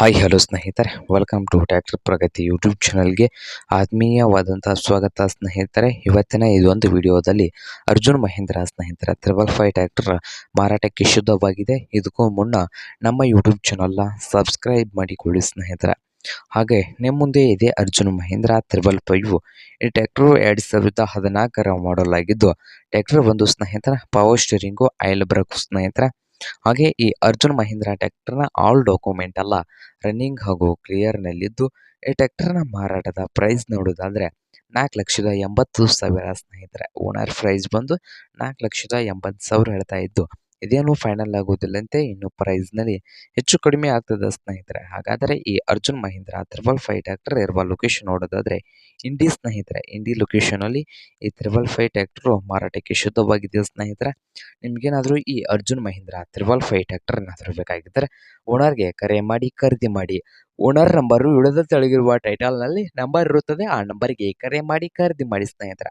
Hi hello ಸ್ನೇಹಿತರೆ. Welcome to tractor Pragati YouTube ಚಾನಲ್ಗೆ ಆತ್ಮೀಯವಾದಂಥ ಸ್ವಾಗತ ಸ್ನೇಹಿತರೆ. ಇವತ್ತಿನ ಇದೊಂದು ವಿಡಿಯೋದಲ್ಲಿ ಅರ್ಜುನ್ ಮಹೇಂದ್ರ ಸ್ನೇಹಿತರೆ ತ್ರಿಬಲ್ ಫೈವ್ ಟ್ಯಾಕ್ಟರ್ ಮಾರಾಟಕ್ಕೆ ಶುದ್ಧವಾಗಿದೆ. ಇದಕ್ಕೂ ಮುನ್ನ ನಮ್ಮ ಯೂಟ್ಯೂಬ್ ಚಾನಲ್ನ ಸಬ್ಸ್ಕ್ರೈಬ್ ಮಾಡಿಕೊಳ್ಳಿ ಸ್ನೇಹಿತರೆ. ಹಾಗೆ ನಿಮ್ಮ ಮುಂದೆ ಇದೆ ಅರ್ಜುನ್ ಮಹೇಂದ್ರ ತ್ರಿಬಲ್ ಫೈವ್ ಈ ಟ್ಯಾಕ್ಟರ್ ಎರಡು ಸಾವಿರದ ಹದಿನಾಲ್ಕರ ಮಾಡಲ್ ಆಗಿದ್ದು ಟ್ಯಾಕ್ಟರ್ ಒಂದು ಸ್ನೇಹಿತರ ಪವರ್ ಸ್ಟೀರಿಂಗು ಆಯಿಲ್ ಬ್ರಕ್ ಸ್ನೇಹಿತರೆ ಹಾಗೆ ಈ ಅರ್ಜುನ್ ಮಹೀಂದ್ರಾ ಟ್ರ್ಯಾಕ್ಟರ್ನ ಆಲ್ ಡಾಕ್ಯುಮೆಂಟ್ ಎಲ್ಲ ರನ್ನಿಂಗ್ ಹಾಗೂ ಕ್ಲಿಯರ್ನಲ್ಲಿದ್ದು ಈ ಟ್ರ್ಯಾಕ್ಟರ್ನ ಮಾರಾಟದ ಪ್ರೈಸ್ ನೋಡೋದಾದ್ರೆ ನಾಲ್ಕು ಲಕ್ಷದ ಎಂಬತ್ತು ಸಾವಿರ ಸ್ನೇಹಿತರೆ ಓನರ್ ಪ್ರೈಸ್ ಬಂದು ನಾಲ್ಕು ಲಕ್ಷದ ಎಂಬತ್ತು ಸಾವಿರ ಹೇಳ್ತಾ ಇದ್ದು ಇದೇನು ಫೈನಲ್ ಆಗೋದಿಲ್ಲಂತೆ ಇನ್ನು ಪ್ರೈಸ್ನಲ್ಲಿ ಹೆಚ್ಚು ಕಡಿಮೆ ಆಗ್ತದೆ ಸ್ನೇಹಿತರೆ. ಹಾಗಾದರೆ ಈ Arjun Mahindra triple five tractor ಇರುವ ಲೊಕೇಶನ್ ನೋಡೋದಾದರೆ ಇಂಡಿ ಸ್ನೇಹಿತರೆ. ಇಂಡಿ ಲೊಕೇಶನಲ್ಲಿ ಈ ತ್ರಿಬಲ್ ಫೈವ್ ಟ್ಯಾಕ್ಟರು ಮಾರಾಟಕ್ಕೆ ಶುದ್ಧವಾಗಿದೆ ಸ್ನೇಹಿತರೆ? ನಿಮಗೇನಾದರೂ ಈ Arjun Mahindra triple five tractor ಏನಾದರೂ ಬೇಕಾಗಿದ್ದರೆ ಓನರ್ಗೆ ಕರೆ ಮಾಡಿ, ಖರೀದಿ ಮಾಡಿ. ಓನರ್ ನಂಬರು ಇಳಿದ ತೆಳಗಿರುವ ಟೈಟಲ್ನಲ್ಲಿ ನಂಬರ್ ಇರುತ್ತದೆ, ಆ ನಂಬರ್ಗೆ ಕರೆ ಮಾಡಿ, ಖರೀದಿ ಮಾಡಿ ಸ್ನೇಹಿತರೆ.